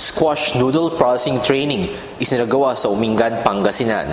squash noodle processing training isinagawa sa Umingan, Pangasinan.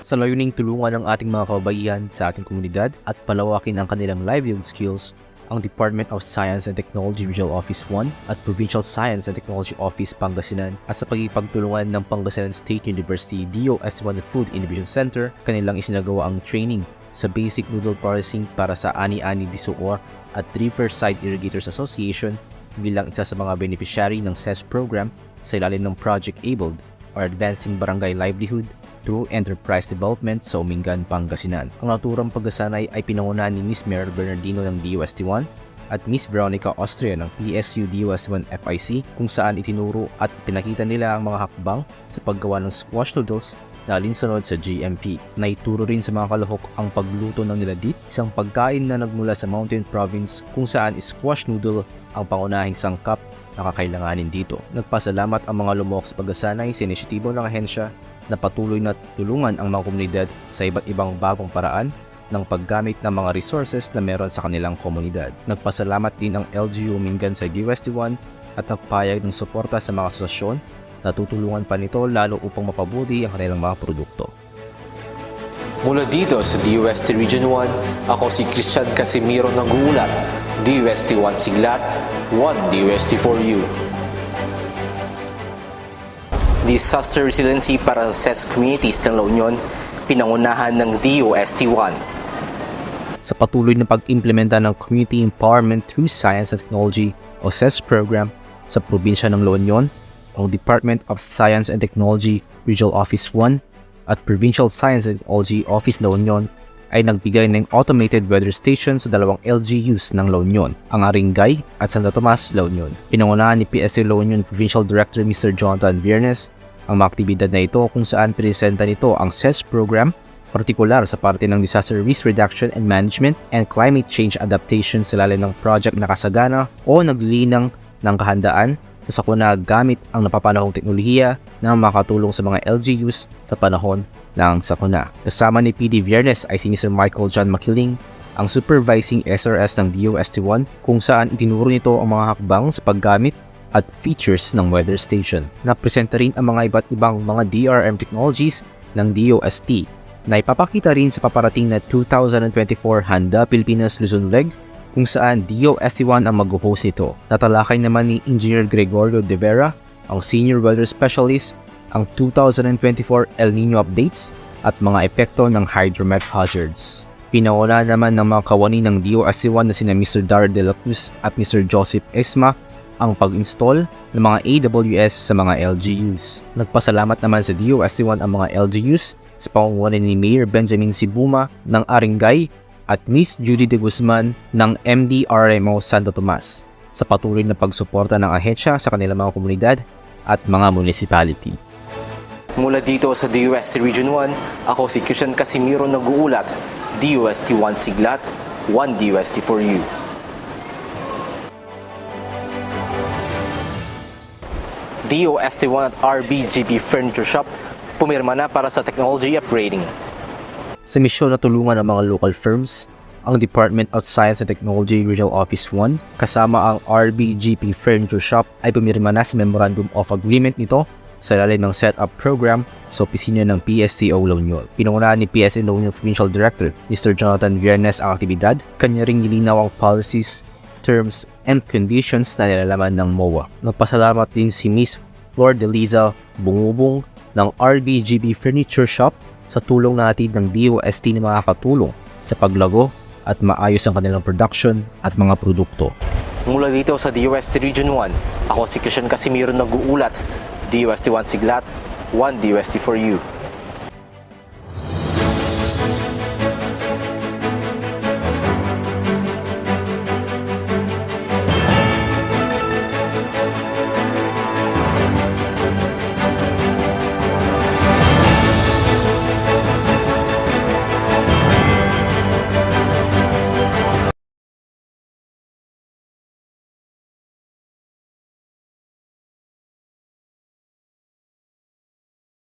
Sa layuning tulungan ang ating mga kababaihan sa ating komunidad at palawakin ang kanilang livelihood skills, ang Department of Science and Technology Regional Office 1 at Provincial Science and Technology Office Pangasinan at sa pagkipagtulungan ng Pangasinan State University DOS1 Food Innovation Center, kanilang isinagawa ang training sa basic noodle processing para sa Ani-Ani Disoor at Riverside Irrigators Association bilang isa sa mga beneficiary ng CES program sa ilalim ng Project ABLED or Advancing Barangay Livelihood through Enterprise Development sa Umingan, Pangasinan. Ang naturang pagkasanay ay pinangunahan ni Miss Meryl Bernardino ng DUST1 at Miss Veronica Austria ng PSU DUS1 FIC kung saan itinuro at pinakita nila ang mga hakbang sa paggawa ng squash noodles na alinsunod sa GMP. Naituro rin sa mga kalahok ang pagluto ng niladit, isang pagkain na nagmula sa Mountain Province kung saan squash noodle ang pangunahing sangkap na kakailanganin dito. Nagpasalamat ang mga lumok sa pagkasanay sa inisyatibo ng ahensya na patuloy na tulungan ang mga komunidad sa iba't ibang bagong paraan ng paggamit ng mga resources na meron sa kanilang komunidad. Nagpasalamat din ang LGU Mingan sa DUST1 at nagpayag ng suporta sa mga asosasyon na tutulungan pa nito lalo upang mapabuti ang kanilang mga produkto. Mula dito sa DUST Region 1, ako si Christian Casimiro Nagulat, DUST 1 Siglat, 1 DUST 4U. Disaster Resiliency para sa CES Communities ng La Union, pinangunahan ng DUST 1. Sa patuloy na pag-implementa ng Community Empowerment through Science and Technology o CES program sa probinsya ng La Union, ang Department of Science and Technology Regional Office 1 at Provincial Science and Technology Office La Union ay nagbigay ng automated weather station sa dalawang LGUs ng La Union, ang Aringay at Santo Tomas, La Union. Pinangunahan ni PSA La Union Provincial Director Mr. Jonathan Viernes ang mga aktibidad na ito kung saan presenta nito ang CES program partikular sa parte ng Disaster Risk Reduction and Management and Climate Change Adaptation sa lalim ng project na kasagana o naglilinang ng kahandaan sa sakuna gamit ang napapanahong teknolohiya na makatulong sa mga LGUs sa panahon ng sakuna. Kasama ni PD Viernes ay si Mr. Michael John Makiling, ang supervising SRS ng DOST1 kung saan itinuro nito ang mga hakbang sa paggamit at features ng weather station. Napresenta rin ang mga iba't ibang mga DRM technologies ng DOST na ipapakita rin sa paparating na 2024 Handa Pilipinas Luzon Leg kung saan DOST1 ang mag-host nito. Natalakay naman ni Engineer Gregorio De Vera, ang Senior Weather Specialist, ang 2024 El Nino updates at mga epekto ng hydromet hazards. Pinawala naman ng mga kawani ng DOST1 na sina Mr. Dar De La Cruz at Mr. Joseph Esma ang pag-install ng mga AWS sa mga LGUs. Nagpasalamat naman sa DOST1 ang mga LGUs sa pangunguna ni Mayor Benjamin Sibuma ng Aringay at Miss Judy De Guzman ng MDRMO Santo Tomas sa patuloy na pagsuporta ng ahensya sa kanilang mga komunidad at mga municipality. Mula dito sa DUST Region 1, ako si Christian Casimiro Naguulat, DUST 1 Siglat, 1 DUST 4U. DOST 1 at RBGP Furniture Shop, pumirma na para sa technology upgrading. Sa misyon na tulungan ng mga local firms, ang Department of Science and Technology Regional Office 1 kasama ang RBGP Furniture Shop ay pumirma na sa Memorandum of Agreement nito sa ilalim ng setup program sa opisina ng PSCO La Union. Pinungunahan ni PSC La Union Provincial Director Mr. Jonathan Viernes ang aktibidad, kanya ring nilinaw ang policies, terms, and conditions na nilalaman ng MOA. Nagpasalamat din si Miss Flor Deliza Bungubong ng RBGB Furniture Shop sa tulong natin ng DOST na makakatulong sa paglago at maayos ang kanilang production at mga produkto. Mula dito sa DUST Region 1, ako si Christian Casimiro Naguulat, DUST 1 Siglat, 1 DUST 4U.